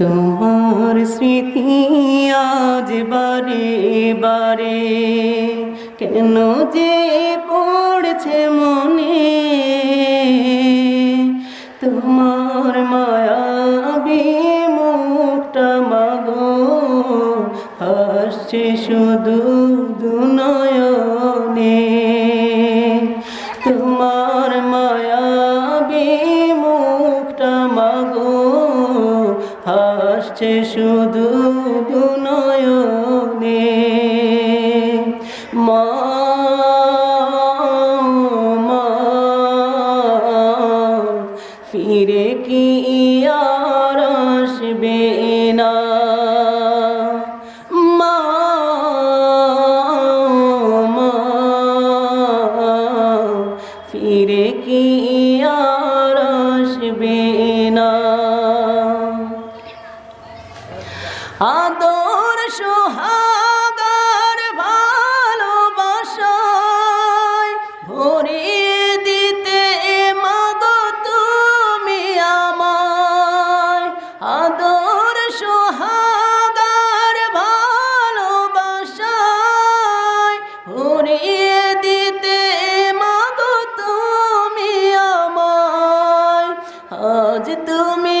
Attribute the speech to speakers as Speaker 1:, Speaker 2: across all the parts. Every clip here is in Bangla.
Speaker 1: তোমার স্মৃতি আজ বারে বারে। কেন যে পড়ছে মনে? তোমার মায়াবী মুখটা মাগো। হাসছে শুধু দুনয়নে। তোমার মায়াবী হাসছে শুধু দুনয়নে। মা ফিরে কি আসবে না? মা, ফিরে কি আদর, সোহাগার ভালোবাসায় ভরিয়ে দিতে মাগো তুমি আমায়। আদর, সোহাগার ভালোবাসায় ভরিয়ে দিতে মাগো তুমি আমায়। আজ তুমি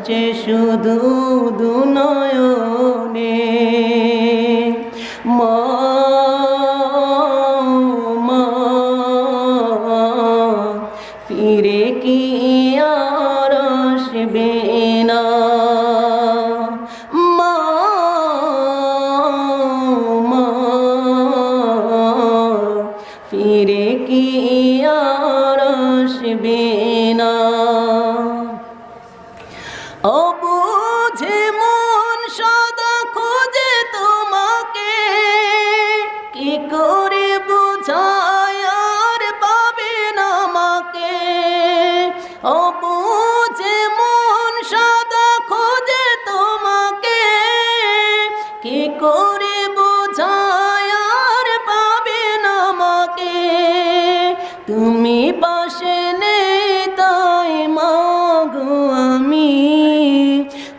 Speaker 1: হাসছে শুধু দুনয়নে। ফিরে কি আসবে না? ফিরে কি আসবে না?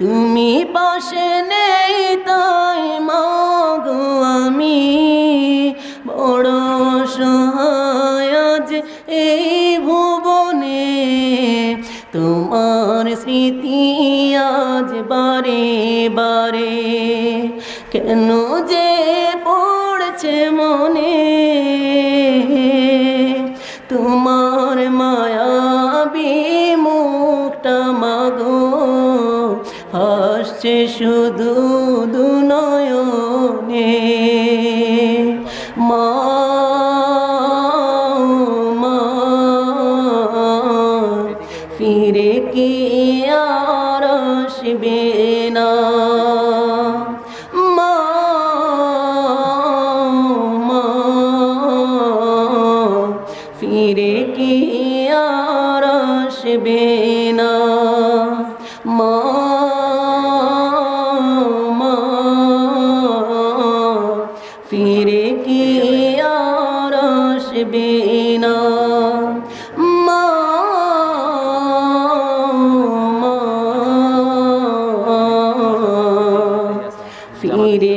Speaker 1: তুমি পাশে নেই তাই মাগো আমি। বড় সহায় এই ভুবনে, তোমার স্মৃতি আজ বারে বারে। কেন যে পড়ছে মনে হাসছে শুধু দুনয়নে মা ফিরে কি আর আসবে না? মা মা, ফিরে কি আর আসবে ওই রে